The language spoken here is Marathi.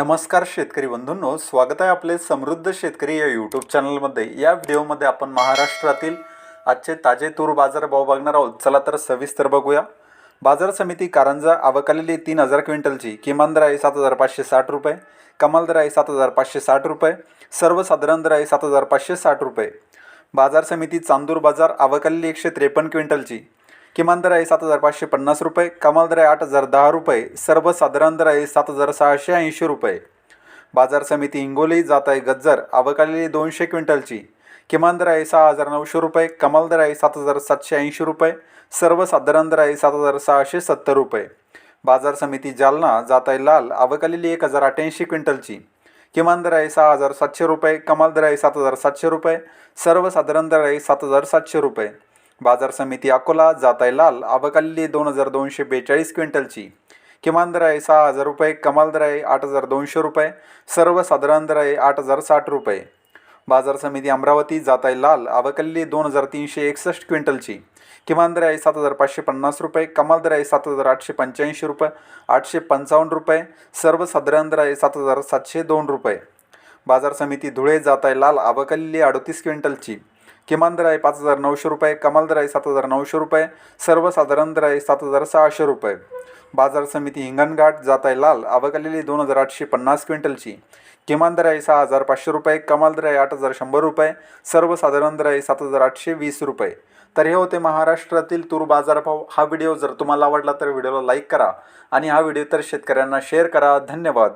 नमस्कार शेतकरी बंधूंनो स्वागत आहे आपले समृद्ध शेतकरी या यूट्यूब चॅनलमध्ये या व्हिडिओमध्ये आपण महाराष्ट्रातील आजचे ताजे तूर बाजार भाव बघणार आहोत. चला तर सविस्तर बघूया. बाजार समिती कारंजा आवकालेली तीन हजार क्विंटलची. किमान दर आहे सात हजार पाचशे साठ रुपये कमाल दर आहे सात हजार पाचशे साठ रुपये सर्वसाधारण दर आहे सात हजार पाचशे साठ रुपये. बाजार समिती चांदूर बाजार आवकालेली एकशे त्रेपन्न क्विंटलची. किमान दर आहे सात हजार पाचशे पन्नास रुपये कमाल दर आहे आठ हजार दहा रुपये सर्वसाधारण दर आहे सात हजार सहाशे ऐंशी रुपये. बाजार समिती हिंगोली जात आहे गज्जर आवकालेली दोनशे क्विंटलची. किमान दर आहे सहा हजार नऊशे रुपये कमाल दर आहे सात हजार सातशे ऐंशी रुपये सर्वसाधारण दर आहे सात हजार सहाशे सत्तर रुपये. बाजार समिती जालना जात आहे लाल आवकालेली एक हजार अठ्ठ्याऐंशी क्विंटलची. किमान दर आहे सहा हजार सातशे रुपये कमाल दर आहे सात हजार सातशे रुपये सर्वसाधारण दर आहे सात हजार सातशे रुपये. बाजार समिती अकोला जाताय लाल. आवकालेली दोन हजार दोनशे बेचाळीस क्विंटलची. किमान दर आहे सहा हजार रुपये कमाल दर आहे आठ हजार दोनशे रुपये सर्वसाधारण दर आहे आठ हजार साठ रुपये. बाजार समिती अमरावती जाताय आहे लाल अबकल्ली दोन हजार तीनशे एकसष्ट क्विंटलची. किमान दर आहे सात हजार पाचशे पन्नास रुपये कमाल दर आहे सात हजार आठशे पंच्याऐंशी रुपये आठशे पंचावन्न रुपये सर्वसाधारण दर आहे सात हजार सातशे दोन रुपये. बाजार समिती धुळे जाताय लाल. अबकल्ली अडतीस क्विंटलची. किमान दर आहे पाच हजार नऊशे रुपये कमाल दर आहे सात हजार नऊशे रुपये सर्वसाधारण दर आहे सात हजार सहाशे रुपये. बाजार समिती हिंगणघाट जात आहे लाल आवकालेली दोन हजार आठशे पन्नास क्विंटलची. किमान दर आहे सहा हजार पाचशे रुपये कमाल दर आहे आठ हजार शंभर रुपये सर्वसाधारण दर आहे सात हजार आठशे वीस रुपये. तर हे होते महाराष्ट्रातील तूर बाजारभाव. हा व्हिडिओ जर तुम्हाला आवडला तर व्हिडिओला लाईक करा आणि हा व्हिडिओ तर शेतकऱ्यांना शेअर करा. धन्यवाद.